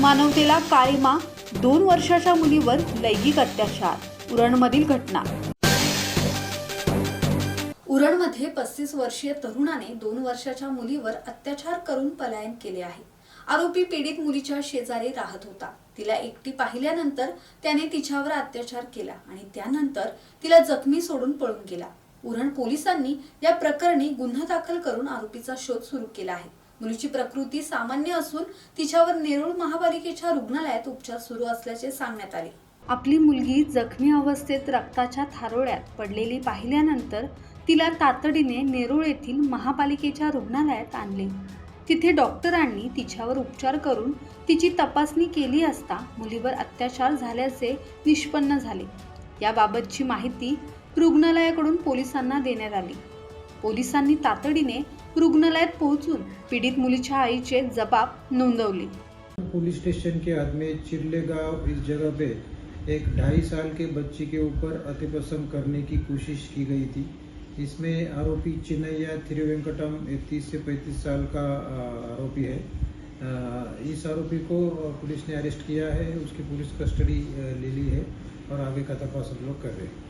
मानवतेला काळीमा दोन वर्षाच्या मुलीवर लैंगिक अत्याचार. उरणमधील घटना. उरणमध्ये पस्तीस वर्षीय तरुणाने दोन वर्षाच्या मुलीवर अत्याचार करून पलायन केले आहे. आरोपी पीडित मुलीच्या शेजारी राहत होता. तिला एकटी पाहिल्यानंतर त्याने तिच्यावर अत्याचार केला आणि त्यानंतर तिला जखमी सोडून पळून गेला. उरण पोलिसांनी या प्रकरणी गुन्हा दाखल करून आरोपीचा शोध सुरू केला आहे. मुलीची प्रकृती सामान्य असून तिच्यावर नेरूळ महापालिकेच्या रुग्णालयात उपचार सुरू असल्याचे सांगण्यात आले. आपली मुलगी जखमी अवस्थेत रक्ताच्या थारोळ्यात पडलेली पाहिल्यानंतर तिला तातडीने नेरूळ येथील महापालिकेच्या रुग्णालयात आणले. तिथे डॉक्टरांनी तिच्यावर उपचार करून तिची तपासणी केली असता मुलीवर अत्याचार झाल्याचे निष्पन्न झाले. याबाबतची माहिती रुग्णालयाकडून पोलिसांना देण्यात आली. पोलिसांनी तातडीने रुग्णालयात पोहोचून पीडित मुलीच्या आईचे जबाब नोंदवले. पुलिस स्टेशन के आदमी चिरले गांव इस जगह पे एक ढाई साल के बच्ची के ऊपर अतिपसम करने की कोशिश की गई थी। इसमें आरोपी चिन्नैया थिरुवेंकटम एक तीस से पैंतीस साल का आरोपी है। इस आरोपी को पुलिस ने अरेस्ट किया है उसकी पुलिस कस्टडी ले ली है और आगे का तपास हम लोग कर रहे हैं।